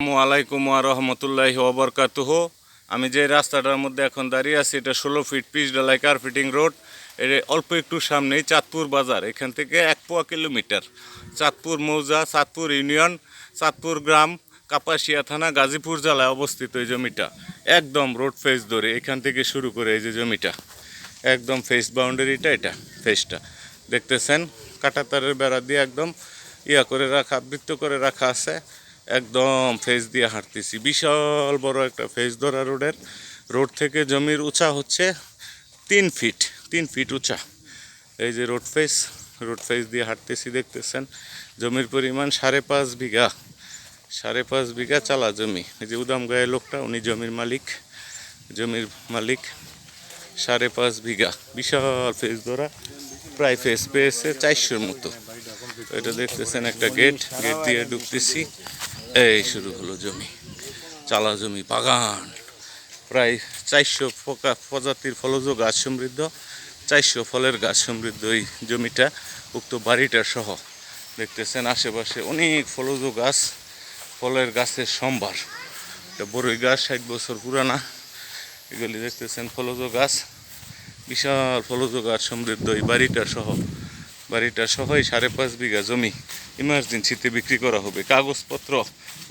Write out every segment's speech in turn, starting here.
আলাইকুম রহমতুল্লাহি ওবরকাতুহ আমি যে রাস্তাটার মধ্যে এখন দাঁড়িয়ে আছি, এটা ষোলো ফিট পিচ ডালাই কার্পেটিং রোডের অল্প একটু সামনেই চাঁদপুর বাজার, এখান থেকে এক পোয়া কিলোমিটার। চাঁদপুর মৌজা, চাঁদপুর ইউনিয়ন, চাঁদপুর গ্রাম, কাপাসিয়া থানা, গাজীপুর জেলায় অবস্থিত এই জমিটা। একদম রোড ফেস ধরে এখান থেকে শুরু করে এই যে জমিটা। একদম ফেস বাউন্ডারিটা এটা ফেসটা দেখতেছেন কাঁটাতারের বেড়া দিয়ে একদম ইয়া করে রাখা, বৃত্ত করে রাখা আছে। একদম ফেস দিয়ে হাঁটতেছি। বিশাল বড় একটা ফেস ধরা রোডের। রোড থেকে জমির উঁচা হচ্ছে তিন ফিট তিন ফিট উঁচা। এই যে রোড ফেস রোড ফেস দিয়ে হাঁটতেছি, দেখতেছেন? জমির পরিমাণ সাড়ে পাঁচ বিঘা, সাড়ে পাঁচ বিঘা চালা জমি। এই যে উদাম গায়ের লোকটা, উনি জমির মালিক। জমির মালিক সাড়ে পাঁচ বিঘা। বিশাল ফেস ধরা, প্রায় ফেস পেয়েছে চারশোর মতো। এটা দেখতেছেন একটা গেট গেট দিয়ে ঢুকতেছি। এই শুরু হলো জমি, চালা জমি, বাগান। প্রায় চারশো প্রজাতির ফলজ গাছ সমৃদ্ধ, চারশো ফলের গাছ সমৃদ্ধ এই জমিটা, উক্ত বাড়িটা সহ। দেখতেছেন আশেপাশে অনেক ফলজ গাছ, ফলের গাছের সম্ভার। বড়ই গাছ, ষাট বছর পুরানা। এগুলি দেখতেছেন ফলজ গাছ, বিশাল ফলজ গাছ সমৃদ্ধ এই বাড়িটা সহ। বাড়িটা সহই সাড়ে পাঁচ বিঘা জমি। ইমার্জেন্সিতে বিক্রি করা হবে। কাগজপত্র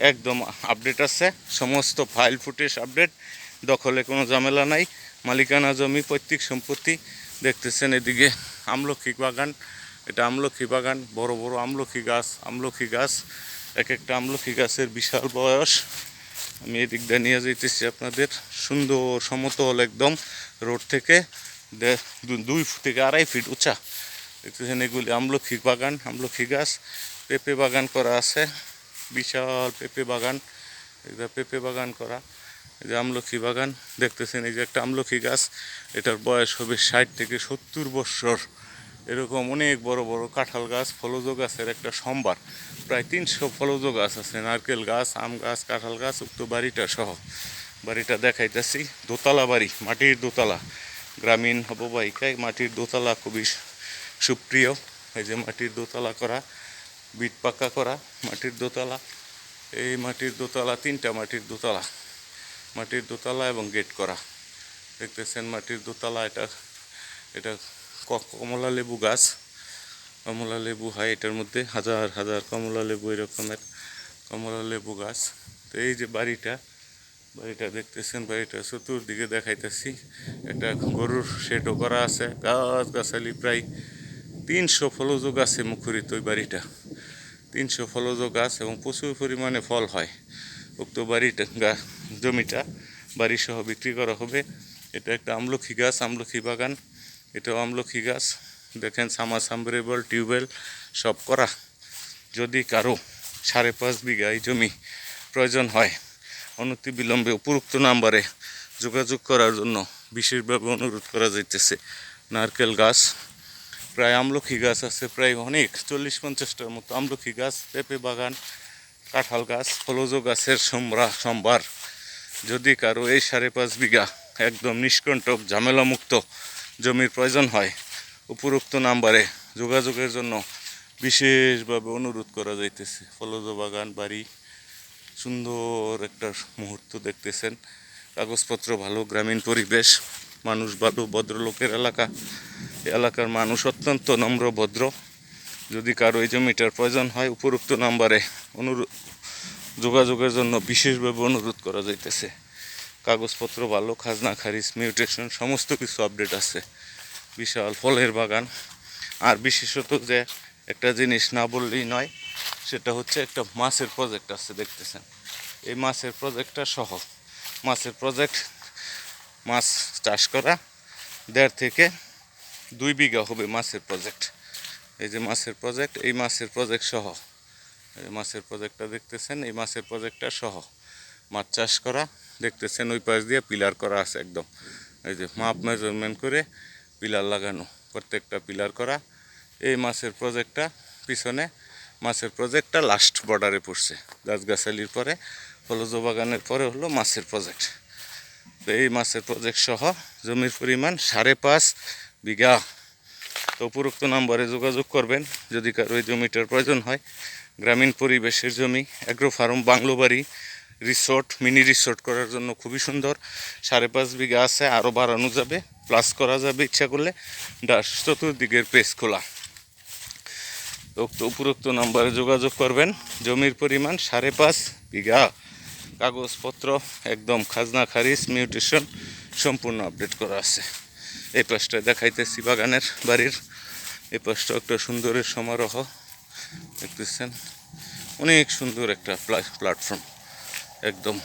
একদম আপডেট আছে। সমস্ত ফাইল ফুটেজ আপডেট দখলে কোনো ঝামেলা নাই। মালিকানা জমি, পৈতৃক সম্পত্তি দেখতেছেন এদিকে আমলক্ষী বাগান। এটা আমলক্ষী বাগান, বড় বড় আমলক্ষী গাছ আমলক্ষী গাছ। এক একটা আমলক্ষী গাছের বিশাল বয়স। আমি এদিক দিয়ে নিয়ে যাইতেছি আপনাদের। সুন্দর সমতল একদম। রোড থেকে দুই ফুট থেকে আড়াই ফিট উঁচা। দেখতেছেন এগুলি আমলক্ষী বাগান আমলক্ষী গাছ। পেঁপে বাগান করা আছে, বিশাল পেঁপে বাগান। এটা পেঁপে বাগান করা, এই যে আমলক্ষী বাগান, দেখতেছেন এই যে একটা আমলক্ষী গাছ, এটার বয়স হবে ষাট থেকে সত্তর বৎসর এরকম অনেক বড় বড় কাঁঠাল গাছ, ফলজ গাছের একটা সম্ভার। প্রায় তিনশো ফলজ গাছ আছে, নারকেল গাছ, আম গাছ, কাঁঠাল গাছ, উক্ত বাড়িটা সহ। বাড়িটা দেখাইতেছি, দোতলা বাড়ি, মাটির দোতলা। গ্রামীণ অববাহিকায় মাটির দোতলা খুবই সুপ্রিয়। এই যে মাটির দোতলা করা বিট পাকা করা, মাটির দোতলা। এই মাটির দোতলা, তিনটা মাটির দোতলা। মাটির দোতলা এবং গেট করা। দেখতেছেন মাটির দোতলা, এটা এটা কমলা লেবু গাছ। কমলা লেবু হয় এটার মধ্যে, হাজার হাজার কমলা লেবু এরকমের কমলা লেবু গাছ। তো এই যে বাড়িটা বাড়িটা দেখতেছেন, বাড়িটা চতুর্দিকে দেখাইতেছি। একটা গরুর শেডও করা আছে গাছ গাছালি প্রায় তিনশো ফলজ গাছে মুখরিত ওই বাড়িটা। তিনশো ফলজ গাছ এবং প্রচুর পরিমাণে ফল হয়। উক্ত বাড়িটা জমিটা বাড়ি সহ বিক্রি করা হবে। এটা একটা আমলক্ষী গাছ আমলক্ষী বাগান। এটাও আমলক্ষী গাছ। দেখেন সামা সাম্বরেবল টিউবওয়েল সব করা। যদি কারও সাড়ে পাঁচ বিঘা এই জমি প্রয়োজন হয় অনতি বিলম্বে উপরোক্ত নাম্বারে যোগাযোগ করার জন্য বিশেষভাবে অনুরোধ করা যাইতেছে। নারকেল গাছ প্রায় আমলক্ষী গাছ আছে, প্রায় অনেক চল্লিশ পঞ্চাশটার মতো আমলক্ষী গাছ, পেঁপে বাগান, কাঁঠাল গাছ ফলজ গাছের সম্রা, সম্ভার। যদি কারও এই সাড়ে পাঁচ বিঘা একদম নিষ্কণ্টক ঝামেলামুক্ত জমির প্রয়োজন হয়, উপরোক্ত নাম্বারে যোগাযোগের জন্য বিশেষভাবে অনুরোধ করা যাইতেছে। ফলজ বাগান, বাড়ি, সুন্দর একটা মুহূর্ত দেখতেছেন। কাগজপত্র ভালো, গ্রামীণ পরিবেশ, মানুষ ভালো, ভদ্রলোকের এলাকা এলাকার মানুষ অত্যন্ত নম্র, ভদ্র। যদি কারও এই জমিটার প্রয়োজন হয়, উপরোক্ত নাম্বারে অনুরোধ যোগাযোগের জন্য বিশেষভাবে অনুরোধ করা যাইতেছে। কাগজপত্র ভালো খাজনা, খারিজ, মিউটেশন, সমস্ত কিছু আপডেট আছে। বিশাল ফলের বাগান। আর বিশেষত যে একটা জিনিস না বললেই নয়, সেটা হচ্ছে একটা মাছের প্রজেক্ট আছে, দেখতেছেন। এই মাছের প্রজেক্টটা সহ মাছের প্রজেক্ট মাছ চাষ করা, দেড় থেকে দুই বিঘা হবে মাছের প্রজেক্ট এই যে মাছের প্রজেক্ট এই মাছের প্রজেক্ট সহ। এই মাছের প্রজেক্টটা দেখতেছেন, এই মাছের প্রজেক্টটা সহ। মাছ চাষ করা, দেখতেছেন ওই পাশ দিয়ে পিলার করা আছে একদম। এই যে মাপ মেজারমেন্ট করে পিলার লাগানো, প্রত্যেকটা পিলার করা। এই মাছের প্রজেক্টটা পিছনে, মাছের প্রজেক্টটা লাস্ট বর্ডারে পড়ছে। গাছগাছালির পরে ফলজ বাগানের পরে হলো মাছের প্রজেক্ট তো এই মাছের প্রজেক্ট সহ জমির পরিমাণ সাড়ে পাঁচ বিঘা তো উপরোক্ত নম্বরে যোগাযোগ করবেন। যদি কারও এই জমিটার প্রয়োজন হয়, গ্রামীণ পরিবেশের জমি অ্যাগ্রো ফার্ম বাংলো বাড়ি রিসোর্ট মিনি রিসোর্ট করার জন্য খুবই সুন্দর। সাড়ে পাঁচ বিঘা আছে আরও বাড়ানো যাবে প্লাস করা যাবে ইচ্ছা করলে। ডাস চতুর্দিকের পেস খোলা। উক্ত উপরোক্ত নাম্বারে যোগাযোগ করবেন। জমির পরিমাণ সাড়ে পাঁচ বিঘা। কাগজপত্র, একদম খাজনা, খারিজ মিউটেশন সম্পূর্ণ আপডেট করা আছে। এই পাশটা দেখাইতেছি বাগানের বাড়ির। এই পাশটা একটা সুন্দরের সমারোহ দেখতেছেন। অনেক সুন্দর একটা প্ল্যাটফর্ম একদম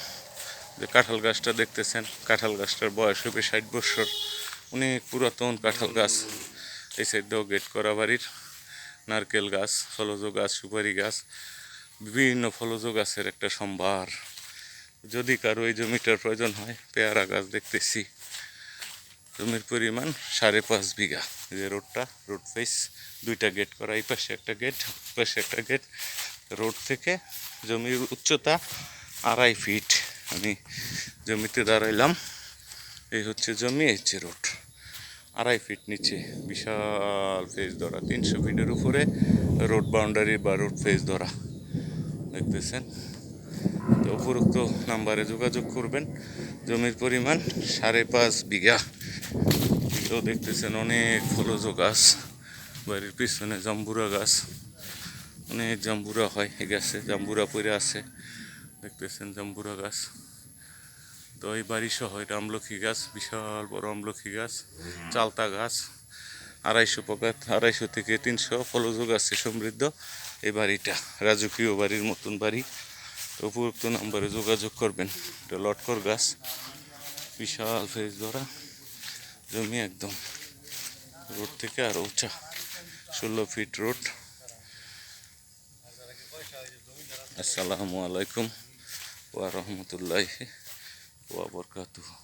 যে কাঁঠাল গাছটা দেখতেছেন, কাঁঠাল গাছটার বয়স হবে ষাট বছর। অনেক পুরাতন কাঁঠাল গাছ। এই সাইডটাও গেট করা বাড়ির। নারকেল গাছ, ফলজ গাছ, সুপারি গাছ, বিভিন্ন ফলজ গাছের একটা সম্ভার। যদি কারও এই জমিটার প্রয়োজন হয়, পেয়ারা গাছ দেখতেছি। জমির পরিমাণ সাড়ে পাঁচ বিঘা। যে রোডটা, রোড ফেস দুইটা গেট করা, এই পাশে একটা গেট পাশে একটা গেট রোড থেকে জমির উচ্চতা আড়াই ফিট আমি জমিতে দাঁড়াইলাম। এই হচ্ছে জমি, এই হচ্ছে রোড। আড়াই ফিট নিচে, বিশাল ফেজ ধরা। তিনশো ফিটের উপরে রোড বাউন্ডারি বা রোড ফেজ ধরা। দেখতেছেন? তো উপরোক্ত নাম্বারে যোগাযোগ করবেন। জমির পরিমাণ সাড়ে পাঁচ বিঘা। এটাও দেখতেছেন, অনেক ফলজ গাছ, বাড়ির পিছনে জাম্বুরা গাছ, অনেক জাম্বুরা হয় এই গাছে, জাম্বুরা পড়ে আছে, দেখতেছেন জাম্বুরা গাছ। তো এই বাড়ি সহ এটা আমলখী গাছ, বিশাল বড় আমলখী গাছ, চালতা গাছ, আড়াইশো পকাত আড়াইশো থেকে তিনশো ফলজ গাছে সমৃদ্ধ এই বাড়িটা, রাজকীয় বাড়ির মতন বাড়ি। তো উপযুক্ত নাম্বারে যোগাযোগ করবেন, এটা লটকর গাছ, বিশাল ফেজ ধরা জমি একদম। রোড থেকে আরও উঁচা, ষোলো ফিট রোড। আসসালামু আলাইকুম ওয়া রহমতুল্লাহ ওয়া বারাকাতুহু।